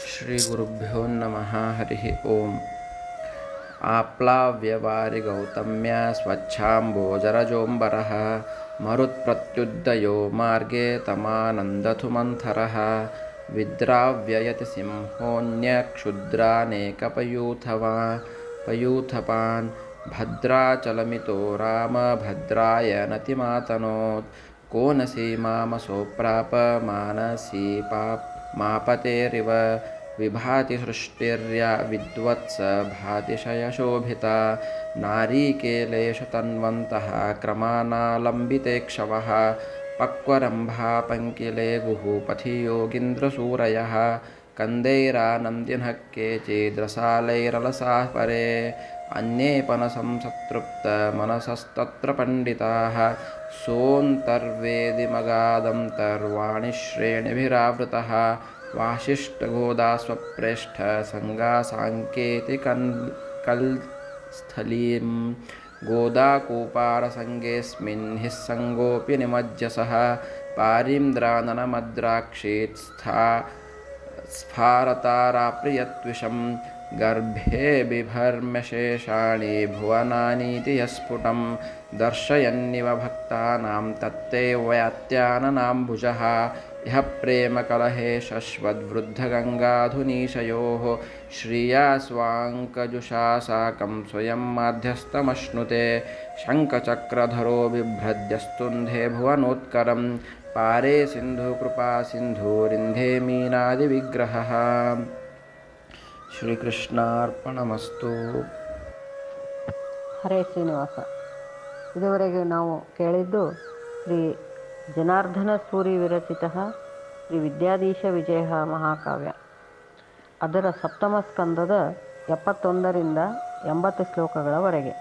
श्रीगुरुभ्यो नमः हरिः ओम्। आप्लाव्यवारिगौतम्य स्वच्छाम्बोजरजोऽम्बरः मरुत्प्रत्युद्दयो मार्गे तमानन्दथु मन्थरः विद्राव्ययति सिंहोऽन्यक्षुद्रानेकपयूथवा पयूथपान् भद्राचलमितो राम भद्राय नतिमातनोत् को न मानसी पाप मापतेरिव विभाति सृष्टिर्या विद्वत्स भातिशयशोभिता। नारीके लेशतन्वन्तः क्रमानालम्बिते क्षवः। पक्वरम्भापङ्किले गुः पथि योगीन्द्रसूरयः कन्दैरानन्दिनः केचिद्रसालैरलसा परे। अन्ये पनसं सतृप्तमनसस्तत्र पण्डिताः। सोऽन्तर्वेदिमगादं तर्वाणिश्रेणिभिरावृतः वासिष्ठगोदास्वप्रेष्ठसङ्गासाङ्केति कन् कल्स्थलीं गोदाकूपारसङ्गेऽस्मिन् हि सङ्गोऽपि निमज्जसः। पारीन्द्राननमद्राक्षीत् स्था स्फारताराप्रियत्विषं गर्भे बिभर्म्यशेषाणि भुवनानीति यस्फुटं दर्शयन्निव भक्तानां तत्ते वयात्याननाम्बुजः। इह प्रेमकलहे शश्वद्वृद्धगङ्गाधुनीशयोः श्रिया स्वाङ्कजुषा साकं स्वयं माध्यस्थमश्नुते। शङ्खचक्रधरो बिभ्रद्यस्तुन्धे भुवनोत्करं पारे सिन्धुकृपा सिन्धूरिन्धे मीनादिविग्रहः ಶ್ರೀಕೃಷ್ಣಾರ್ಪಣಮಸ್ತು. ಹರೇ ಶ್ರೀನಿವಾಸ. ಇದುವರೆಗೆ ನಾವು ಕೇಳಿದ್ದು ಶ್ರೀ ಜನಾರ್ದನ ಸೂರಿ ವಿರಚಿತ ಶ್ರೀ ವಿದ್ಯಾಧೀಶ ವಿಜಯ ಮಹಾಕಾವ್ಯ. ಅದರ ಸಪ್ತಮ ಸ್ಕಂದದ ಎಪ್ಪತ್ತೊಂದರಿಂದ ಎಂಬತ್ತು ಶ್ಲೋಕಗಳವರೆಗೆ.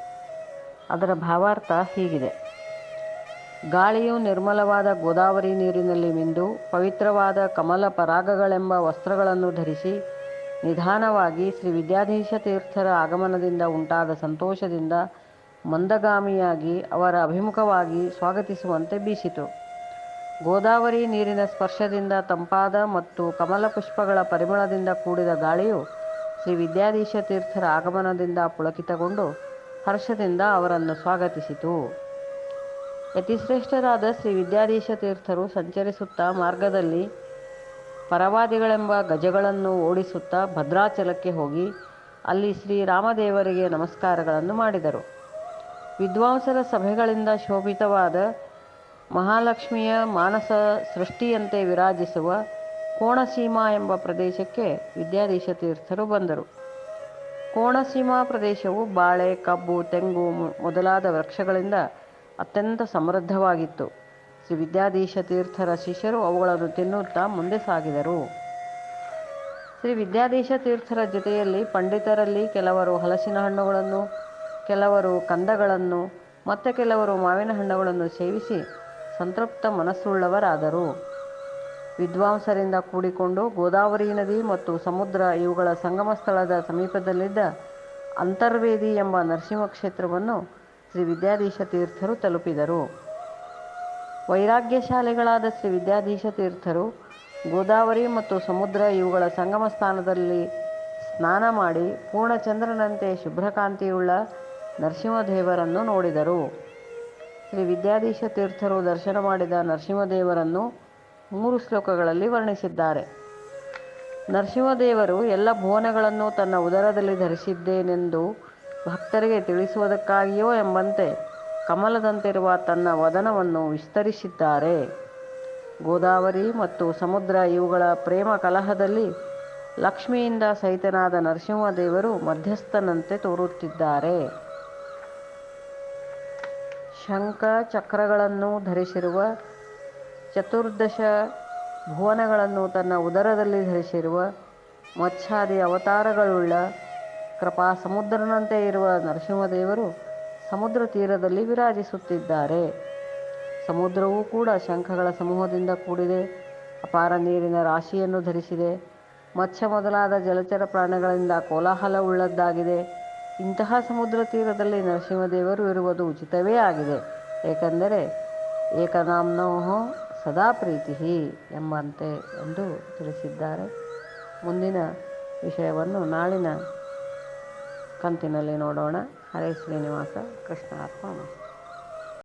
ಅದರ ಭಾವಾರ್ಥ ಹೀಗಿದೆ. ಗಾಳಿಯು ನಿರ್ಮಲವಾದ ಗೋದಾವರಿ ನೀರಿನಲ್ಲಿ ಮಿಂದು ಪವಿತ್ರವಾದ ಕಮಲ ಪರಾಗಗಳೆಂಬ ವಸ್ತ್ರಗಳನ್ನು ಧರಿಸಿ ನಿಧಾನವಾಗಿ ಶ್ರೀ ವಿದ್ಯಾಧೀಶ ತೀರ್ಥರ ಆಗಮನದಿಂದ ಉಂಟಾದ ಸಂತೋಷದಿಂದ ಮಂದಗಾಮಿಯಾಗಿ ಅವರ ಅಭಿಮುಖವಾಗಿ ಸ್ವಾಗತಿಸುವಂತೆ ಬೀಸಿತು. ಗೋದಾವರಿ ನೀರಿನ ಸ್ಪರ್ಶದಿಂದ ತಂಪಾದ ಮತ್ತು ಕಮಲ ಪುಷ್ಪಗಳ ಪರಿಮಳದಿಂದ ಕೂಡಿದ ಗಾಳಿಯು ಶ್ರೀ ವಿದ್ಯಾಧೀಶ ತೀರ್ಥರ ಆಗಮನದಿಂದ ಪುಳಕಿತಗೊಂಡು ಹರ್ಷದಿಂದ ಅವರನ್ನು ಸ್ವಾಗತಿಸಿತು. ಯತಿಶ್ರೇಷ್ಠರಾದ ಶ್ರೀ ವಿದ್ಯಾಧೀಶ ತೀರ್ಥರು ಸಂಚರಿಸುತ್ತಾ ಮಾರ್ಗದಲ್ಲಿ ಪರವಾದಿಗಳೆಂಬ ಗಜಗಳನ್ನು ಓಡಿಸುತ್ತಾ ಭದ್ರಾಚಲಕ್ಕೆ ಹೋಗಿ ಅಲ್ಲಿ ಶ್ರೀರಾಮದೇವರಿಗೆ ನಮಸ್ಕಾರಗಳನ್ನು ಮಾಡಿದರು. ವಿದ್ವಾಂಸರ ಸಭೆಗಳಿಂದ ಶೋಭಿತವಾದ ಮಹಾಲಕ್ಷ್ಮಿಯ ಮಾನಸ ಸೃಷ್ಟಿಯಂತೆ ವಿರಾಜಿಸುವ ಕೋಣಸೀಮಾ ಎಂಬ ಪ್ರದೇಶಕ್ಕೆ ವಿದ್ಯಾಧೀಶ ತೀರ್ಥರು ಬಂದರು. ಕೋಣಸೀಮಾ ಪ್ರದೇಶವು ಬಾಳೆ, ಕಬ್ಬು, ತೆಂಗು ಮೊದಲಾದ ವೃಕ್ಷಗಳಿಂದ ಅತ್ಯಂತ ಸಮೃದ್ಧವಾಗಿತ್ತು. ಶ್ರೀ ವಿದ್ಯಾಧೀಶ ತೀರ್ಥರ ಶಿಷ್ಯರು ಅವುಗಳನ್ನು ತಿನ್ನುತ್ತಾ ಮುಂದೆ ಸಾಗಿದರು. ಶ್ರೀ ವಿದ್ಯಾಧೀಶ ತೀರ್ಥರ ಜೊತೆಯಲ್ಲಿ ಪಂಡಿತರಲ್ಲಿ ಕೆಲವರು ಹಲಸಿನ ಹಣ್ಣುಗಳನ್ನು, ಕೆಲವರು ಕಂದಗಳನ್ನು, ಮತ್ತು ಕೆಲವರು ಮಾವಿನ ಹಣ್ಣುಗಳನ್ನು ಸೇವಿಸಿ ಸಂತೃಪ್ತ ಮನಸ್ಸುಳ್ಳವರಾದರು. ವಿದ್ವಾಂಸರಿಂದ ಕೂಡಿಕೊಂಡು ಗೋದಾವರಿ ನದಿ ಮತ್ತು ಸಮುದ್ರ ಇವುಗಳ ಸಂಗಮ ಸ್ಥಳದ ಸಮೀಪದಲ್ಲಿದ್ದ ಅಂತರ್ವೇದಿ ಎಂಬ ನರಸಿಂಹ ಕ್ಷೇತ್ರವನ್ನು ಶ್ರೀ ವಿದ್ಯಾಧೀಶ ತೀರ್ಥರು ತಲುಪಿದರು. ವೈರಾಗ್ಯಶಾಲಿಗಳಾದ ಶ್ರೀ ವಿದ್ಯಾಧೀಶ ತೀರ್ಥರು, ಗೋದಾವರಿ ಮತ್ತು ಸಮುದ್ರ ಇವುಗಳ ಸಂಗಮ ಸ್ಥಾನದಲ್ಲಿ ಸ್ನಾನ ಮಾಡಿ ಪೂರ್ಣಚಂದ್ರನಂತೆ ಶುಭ್ರಕಾಂತಿಯುಳ್ಳ ನರಸಿಂಹದೇವರನ್ನು ನೋಡಿದರು. ಶ್ರೀ ವಿದ್ಯಾಧೀಶ ತೀರ್ಥರು ದರ್ಶನ ಮಾಡಿದ ನರಸಿಂಹದೇವರನ್ನು ಮೂರು ಶ್ಲೋಕಗಳಲ್ಲಿ ವರ್ಣಿಸಿದ್ದಾರೆ. ನರಸಿಂಹದೇವರು ಎಲ್ಲ ಭುವನಗಳನ್ನು ತನ್ನ ಉದರದಲ್ಲಿ ಧರಿಸಿದ್ದೇನೆಂದು ಭಕ್ತರಿಗೆ ತಿಳಿಸುವುದಕ್ಕಾಗಿಯೋ ಎಂಬಂತೆ ಕಮಲದಂತಿರುವ ತನ್ನ ವದನವನ್ನು ವಿಸ್ತರಿಸಿದ್ದಾರೆ. ಗೋದಾವರಿ ಮತ್ತು ಸಮುದ್ರ ಇವುಗಳ ಪ್ರೇಮ ಕಲಹದಲ್ಲಿ ಲಕ್ಷ್ಮಿಯಿಂದ ಸಹಿತನಾದ ನರಸಿಂಹದೇವರು ಮಧ್ಯಸ್ಥನಂತೆ ತೋರುತ್ತಿದ್ದಾರೆ. ಶಂಖ ಚಕ್ರಗಳನ್ನು ಧರಿಸಿರುವ ಚತುರ್ದಶ ಭುವನಗಳನ್ನು ತನ್ನ ಉದರದಲ್ಲಿ ಧರಿಸಿರುವ ಮತ್ಸ್ಯಾದಿ ಅವತಾರಗಳುಳ್ಳ ಕೃಪಾ ಸಮುದ್ರನಂತೆ ಇರುವ ನರಸಿಂಹದೇವರು ಸಮುದ್ರ ತೀರದಲ್ಲಿ ವಿರಾಜಿಸುತ್ತಿದ್ದಾರೆ. ಸಮುದ್ರವೂ ಕೂಡ ಶಂಖಗಳ ಸಮೂಹದಿಂದ ಕೂಡಿದೆ. ಅಪಾರ ನೀರಿನ ರಾಶಿಯನ್ನು ಧರಿಸಿದೆ. ಮತ್ಸ್ಯ ಮೊದಲಾದ ಜಲಚರ ಪ್ರಾಣಿಗಳಿಂದ ಕೋಲಾಹಲವುಳ್ಳದ್ದಾಗಿದೆ. ಇಂತಹ ಸಮುದ್ರ ತೀರದಲ್ಲಿ ನರಸಿಂಹದೇವರು ಇರುವುದು ಉಚಿತವೇ ಆಗಿದೆ. ಏಕೆಂದರೆ ಏಕನಾಮ್ನೋ ಸದಾ ಪ್ರೀತಿ ಎಂಬಂತೆ ಎಂದು ತಿಳಿಸಿದ್ದಾರೆ. ಮುಂದಿನ ವಿಷಯವನ್ನು ನಾಳಿನ ಕಂತಿನಲ್ಲಿ ನೋಡೋಣ. ಹರೇ ಶ್ರೀನಿವಾಸ ಕೃಷ್ಣ ಅರ್ಪಣ